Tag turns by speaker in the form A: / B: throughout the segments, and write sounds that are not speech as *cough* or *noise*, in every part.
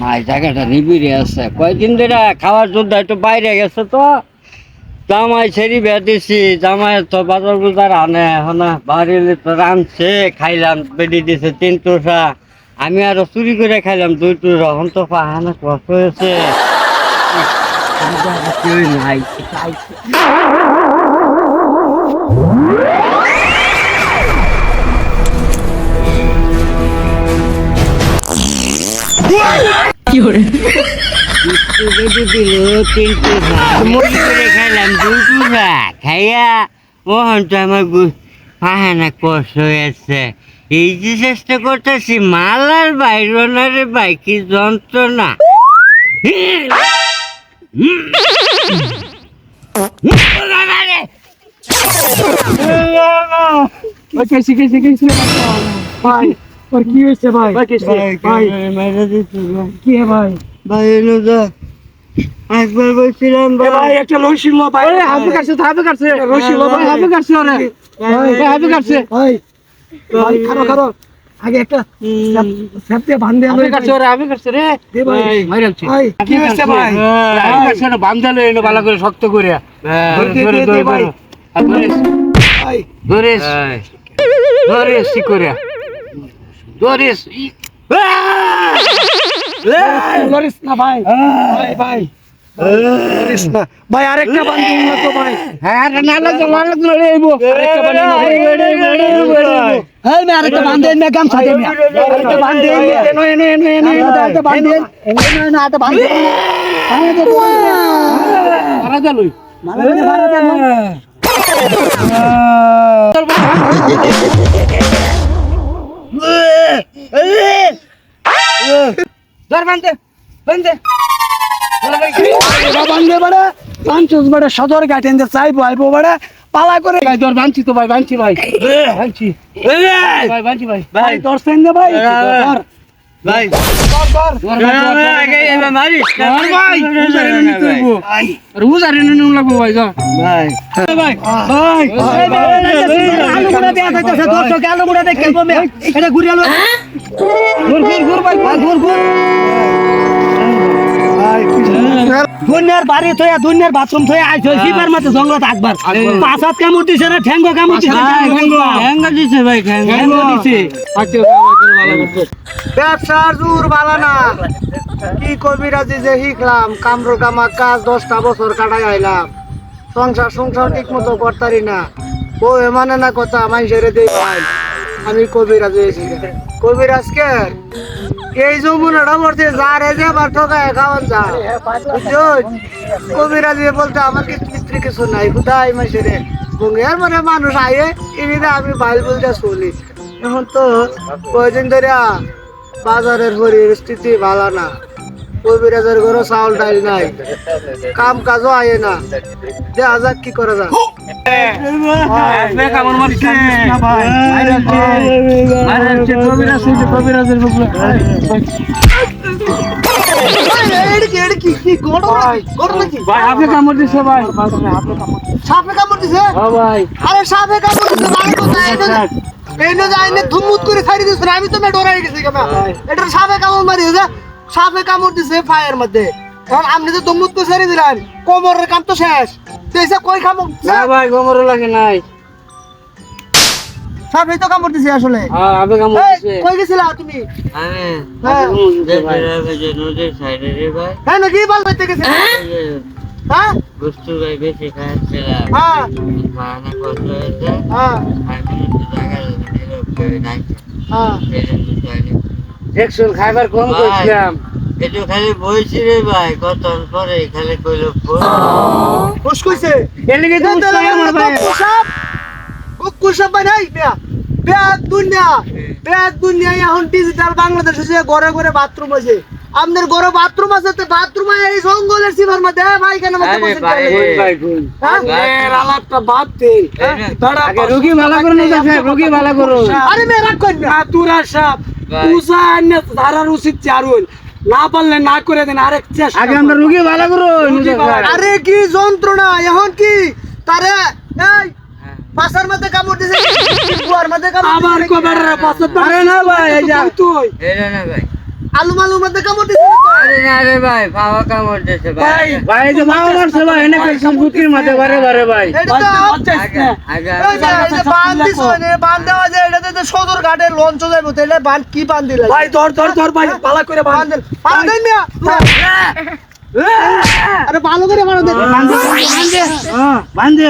A: মাই জায়গাটা নিবিড়ে আছে। কয়দিন ধরে খাওয়ার জন্য একটু বাইরে গেছে তো। জামাই ছেড়ি বেয়া দিছি, জামাই তো বাজার বুজার আনে এখন বাড়ি তো রাঁধছে, খাইলাম বেডি দিছে তিন টুসা। আমি আরও চুরি করে খাইলাম দুই টুসা, এখন তো পাহানা কষ্ট হয়েছে। কেউই নাই বেডি দিল তিন টুসা মুড়ি করে খাইলাম দুই টুসা খাইয়া ওহন তো আমার পাহানা কষ্ট হয়েছে এই যে চেষ্টা করতেছি মালার বাইরনারে বাইকি যন্ত্রণা
B: কেসি কেসি কেসি ভাই ওর কি হয়েছে ভাই? ভাই কি হে ভাই?
A: ভাই এলো যা। একবার বলছিলাম
B: ভাই। একটা ভাই। হাফে কাটছে হাফে কাটছে। লসি লো ভাই হাফে কাটছে ওরে। ভাই হাফে কাটছে। ভাই ভাই খারো খারো আগে একটা স্যাপ দিয়ে বান্ধে হাফে কাটছে ওরে হাফে কাটছে রে। দে ভাই। কি হয়েছে ভাই? হাফে কাটছে। না বান্ধালো এনো ভালো করে শক্ত করে। ধরে ধরে ধরে ভাই। ধরেস কি করে ধরেস ধরিস না ভাই ভাই ভাই না ভাই আরেকটা বান্ধি না তো ভাই হ্যাঁ না লাগে না লাগে লড়ে আইবো আরেকটা বান্ধি না হেই মে আরেকটা বান্ধি মে গামছা দে মে আরেকটা বান্ধি এনো এনো এনো এনো আরেকটা বান্ধি এনো এনো আরেকটা বান্ধি মারা দে লই মারা দে মারা দে ধর বান্ধে বান্ধে বান্ধে বড় পাঁচশো বড় সদর গাটেন যে চাইব আইবো বড় পালা করে ভাই ধর বাঁধছি তো ভাই বাঁধছি ভাই। বাঁধছি ভাই বাঁধছি ভাই। ভাই। তোর সেন্ডে ভাই। ধর।
A: ভাই।
B: দুনিয়ার বাড়ি থয়া দুনিয়ার বাথরুম থয়া আইছ সিবার মতে জঙ্গল থাকবার পাঁচাত কামড় দিছে না ঠ্যাঙ্গ কামড় দিছে ঠ্যাঙ্গ
A: দিছে। ভাই
B: ঠ্যাঙ্গ। দিছে।
C: ব্যবসার জোর ভালো না। কি কবিরাজি যে শিখলাম কামরু কামা কাজ দশটা বছর কাটাই আইলাম। সংসার সংসার ঠিক মতো করতারি না। বউ মানে না কথা আমি সেরে দিই ভাই। আমি কবিরাজ হয়েছি কবিরাজ কে? এই যমুনাটা বলছে যার যে আবার ঠকায় খাওয়ান যা? কবিরাজ বলতে আমার কিছু স্ত্রী কিছু নাই। কোথায় মাসে রে বঙ্গের মানে মানুষ আয়ে এনে আমি বাইল বলতে চলি এখন তো কয়দিন ধরে বাজারের পরিস্থিতি ভালো না। কবিরাজের ঘরে চাউল ডাল নাই। কাম কাজও আয়ে না। দেখা যাক কি করা
B: ভাই
C: সাপে কামড় দিছে? আরে সাপে কামড় এই না যাই ধুমুত করে ছাড়ি দিছ আমি তো মে ডরাই গেছি কেমন? এটা সাপে কামড় মারি যা সাপে কামড় দিছে পায়ের মধ্যে। কারণ আপনি তো ধুমুত করে ছাড়ি দিলেন কোমরের কাম তো শেষ। দেশে কই কামড়
B: না ভাই গোমর লাগে নাই।
C: সাপে তো কামড় দিছে আসলে।
B: হ্যাঁ আপনি কামড় দিছে।
C: কই গেছিলা তুমি?
A: আমি
C: হ্যাঁ।
A: নদীর সাইডে রে ভাই।
C: হ্যাঁ নাকি বাল বাইতে গেছে। হ্যাঁ?
A: বস্তু ভাই বেশি খাচ্ছিলাম
C: হ্যাঁ।
A: মানা কষ্ট হয়েছে।
C: হ্যাঁ।
A: আমি একটু জায়গা কেউ নাই।
C: হ্যাঁ।
B: দেখছুন খাইবার কম করছিলাম।
A: একটু খালি বইছি রে ভাই কত পরে খালি কইলো
C: খুশ কইছে?
B: এর লিগে তো আমার ভাই।
C: কুসাব কুসাব ভাই নাই বেয়া বেয়া দুনিয়া। বেয়া দুনিয়া এখন ডিজিটাল বাংলাদেশ ঘরে ঘরে বাথরুম আছে। আপনার ঘরে বাথরুম আছে তো বাথরুমে এই জঙ্গলের সীমার মধ্যে। হ্যাঁ ভাই কেন মতো বসে
A: ভাই?
B: ভাই কোন
C: হ্যাঁ?
B: এর আলাপটা বাদ দে।
A: হ্যাঁ।
B: দাঁড়া আগে রোগী ভালো করো না সাহেব রোগী ভালো করো।
C: আরে মেয়ে রাগ করেন না।
B: তুরা সাহেব। পূজা এনে ধারার উচিত চারুন না পারলে না করে দেন আরেক চেষ্টা আগে আমরা রোগী ভালো করো
C: আরে কি যন্ত্রণা? এখন কি? তারে এই পাশার মধ্যে কামড় দিছে। *laughs* কুয়ার মধ্যে কামড়
B: আবার কবার পাছত পারে না ভাই এই যা। তুই?
A: এটা না ভাই।
C: আলু মালু মধ্যে কামড় দিছে।
A: আরে না রে ভাই পাওয়া কামড়
B: ভাই।
A: ভাই
B: তো যে মাও মারছে ভাই এনে কই সম্পত্তির মাঝে বারে বারে ভাই।
C: এটা তো
A: আগে আগে
C: এই যে এই যে বান দিছো নে বান দেওয়া যায় এটাতে তো সদর ঘাটে লঞ্চ যাবে তাহলে বান কি বান দিলা?
B: ভাই ধর ধর ধর ভাই পালা করে
C: বান। বান দেন মিয়া। আরে ভালো করে মারো দেন
B: বাঁধে বাঁধে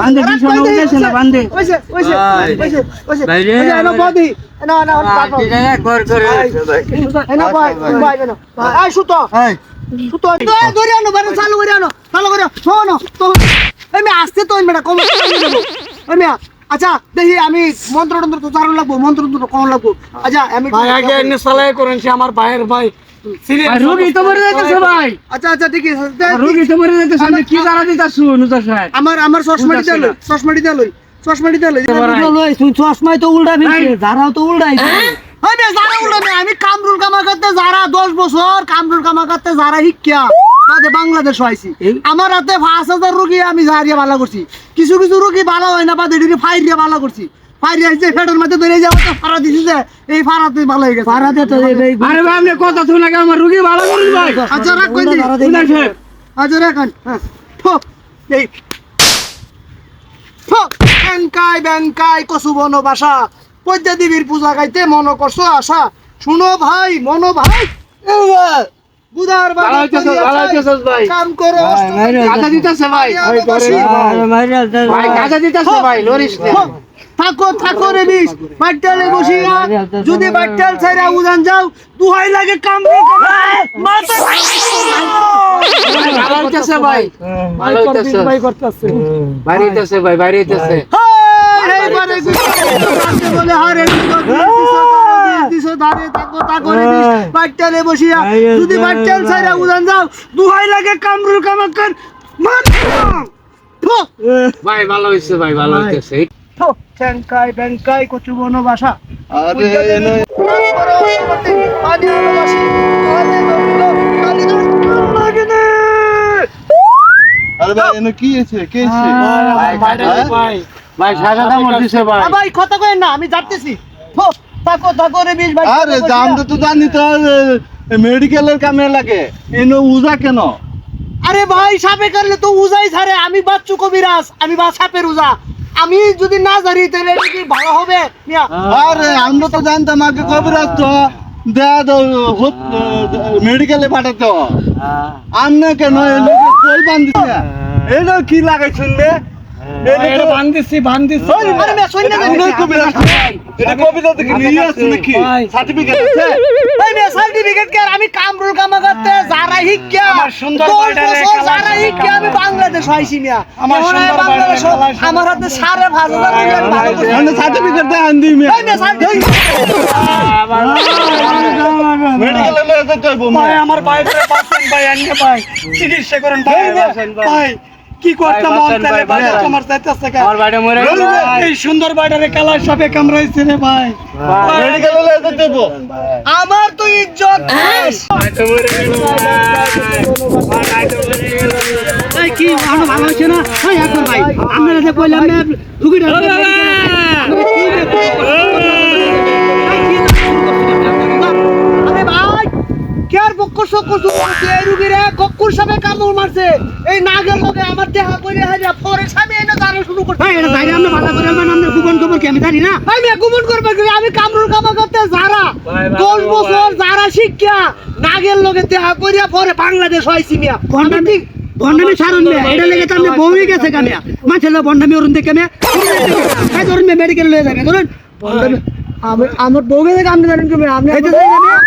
B: বাঁধে কি শোনা উঠেছে না বাঁধে
C: ওইছে ওইছে
A: ভাই।
C: ওইছে ওইছে ওইছে না না বাপ।
A: এটা না কর করে ভাই
C: এনো ভাই ভাই আই সুতো।
A: এই।
C: সুতো ধরে আনো বারে চালু করে আনো চালু করে শোনো তো আমি আসতে তো মেটা কম আমি আচ্ছা দেখি আমি মন্ত্র তন্ত্র তো চারণ লাগবো মন্ত্র তন্ত্র কম লাগবো। আচ্ছা আমি
B: ভাই আগে এনে সালাই করেন সে আমার ভাইয়ের ভাই। রোগী তো মরে যাইতেছে ভাই।
C: আচ্ছা আচ্ছা ঠিক আছে
B: রোগী তো মরে যাইতেছে। আমি কি জানা দিতাছু নুতা সাহেব?
C: আমার আমার চশমাটি দিয়ে লই চশমাটি দিয়ে লই চশমাটি দিয়ে লই।
B: লই
C: তুই চশমাই তো উল্টা ফিরছে যারাও তো উল্টাই। আমি যারা উল্টা না আমি কামরুল কামা করতে যারা দশ বছর কামরুল কামা করতে যারা শিক্ষা। বাদে বাংলাদেশ হয়েছি আমার হাতে পাঁচ হাজার রুগী আমি জারিয়া ভালো করছি। কিছু কিছু রুগী ভালো হয় না বাদে ফাইরিয়া ভালো করছি। মধ্যে ধরে তো ফাড়া এই ফাড়াতে ভালো হয়ে গেছে ফাড়াতে তো
B: আরে ভাই আপনি কথা শুনে আমার রোগী ভালো করুন ভাই
C: আচ্ছা রাখ কই দি
B: নুতা সাহেব
C: আচ্ছা রাখান হ্যাঁ এই ফো ব্যাংকাই ব্যাংকাই কসু বন বাসা পদ্মা দেবীর পূজা গাইতে মন করছ আশা শুনো ভাই মন ভাই বুধার
B: ভাই
C: কাম করো
A: ভাই,
B: দিতেছে ভাই ভাই দিতেছে লরিস
C: থাকো থাকো রে বিশ বাট্টালে বসিয়া যদি বাট্টাল ছাইরা উদান যাও দুহাই লাগে কাম মাথা
B: ভাই। ভালো হইতেছে। ভাই করতেছে। ভাই বাইরে হইতেছে।
C: এইবারে বলে হারে দিছো দাঁড়ে থাকো থাকো রে বিশ বাট্টালে বসিয়া যদি বাট্টাল ছাইরা উদান যাও দুহাই লাগে কামরুল মাথা ফো
B: ভাই ভালো হইছে ভাই ভালো হইতেছে।
C: থো ট্যাঙ্কাই ব্যাংকাই কচু বন বাসা
D: আরে আরে ভাই এনে কি হয়েছে? কে এসছে
B: ভাই ভাই ভাই সাদা দাম দিছে ভাই
C: ভাই কথা কই না আমি যাচ্তেছি থাকো থাকো রে বিশ ভাই
D: আরে দাম তো জানি তো মেডিকেলের কামে লাগে। এনে উজা কেন?
C: আরে ভাই সাপে করলে তো উজাই ছাড়ে আমি বাচ্চু কবিরাজ আমি বা সাপের উজা। আমি যদি না জানি তাহলে কি ভালো হবে? মিয়া
D: আরে আমরা তো জানতাম আগে কবে রাখতো মেডিকেলে পাঠাতো। আমনে কেন এনে কই এটা কি লাগে শুনবে
C: আমি কামরুল কামা করতে যারা যারা শিক্ষা আমি বাংলাদেশ হয়েছি মিয়া।
B: আমার
C: বাংলাদেশ হাতে সাড়ে পাঁচ হাজার
D: সার্টিফিকেট দেখান দিই মিয়া। হইব
B: ভাই আমার ভাই পাচ্ছেন ভাই। চিকিৎসা করেন ভাই। ভাই কি করতে মন চালে ভাই তোমার চাইতেছে কা? আমার বাইরে মরে গেল এই সুন্দর বাইরে কালার সাপে কামড়াইছে রে ভাই।
D: মেডিকেলে যেতে হইব
C: আমার তো ইজ্জত শেষ।
B: এই কি ভালো ভালো হচ্ছে না? এই এখন ভাই আমরা যে কইলাম না রুগীটা
C: শুরু করছে এই রুগীরে কক্কুর সাপে কামড় মারছে। এই নাগের লগে আমার দেহা করে হারিয়া পরে স্বামী এনে দাঁড়া শুরু করছে।
B: ভাই এটা জানি আমরা ভালো করে আমরা আমরা গোপন খবর কি আমি জানি না?
C: ভাই মেয়ে গুমন করবে কি? আমি কামরুল কামা করতে যারা দশ বছর যারা শিক্ষা নাগের লগে দেহা করিয়া পরে বাংলাদেশ হয়েছি মিয়া।
B: বন্ডামি বন্ডামি ছাড়ুন মে এটা লেগে তো আমরা বউই গেছে কামিয়া মাছের লোক বন্ডামি অরুণ দেখে মে এই ধরুন মে মেডিকেল লয়ে যাবে ধরুন।
C: আমি আমার বউকে দেখে আপনি জানেন কি আপনি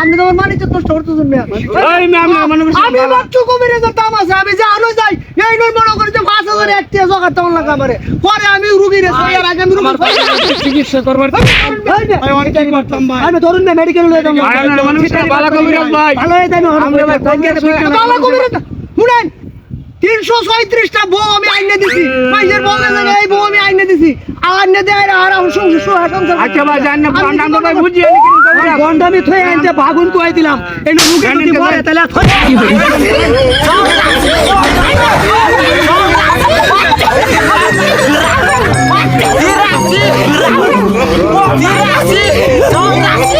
C: আপনি তো আমার মানিজ্য নষ্ট করতেছেন
B: মনে
C: আমি বাচ্চু কবিরাজের দাম আছে আমি যে আলো যাই এই নয় মনে করি যে পাঁচ হাজার এক টিয়া জোগাড় তেমন লাগা আমারে পরে আমি রুগী রে সইয়ার আগে আমি রুগী
B: চিকিৎসা করবার
C: আমি ধরুন না মেডিকেল লয়ে যাব।
B: ভালো
C: হয়ে যাবে শুনেন তিনশো ছয়ত্রিশটা বউ আমি আইনে দিছি মাইজের যে এই বউ আমি আইনে দিছি আর আইনে দেয় আর আর সংসার সুহার সংসার
B: আচ্ছা ভাই জান না
C: আমি
B: তো ভাই
C: করব?
B: বুঝিয়ে নি কিন্তু
C: ভাই, গন্ডামি থয়ে আনছে দিলাম এই মুখে যদি বলে তাহলে থয়ে কি হবে? রাশি রাশি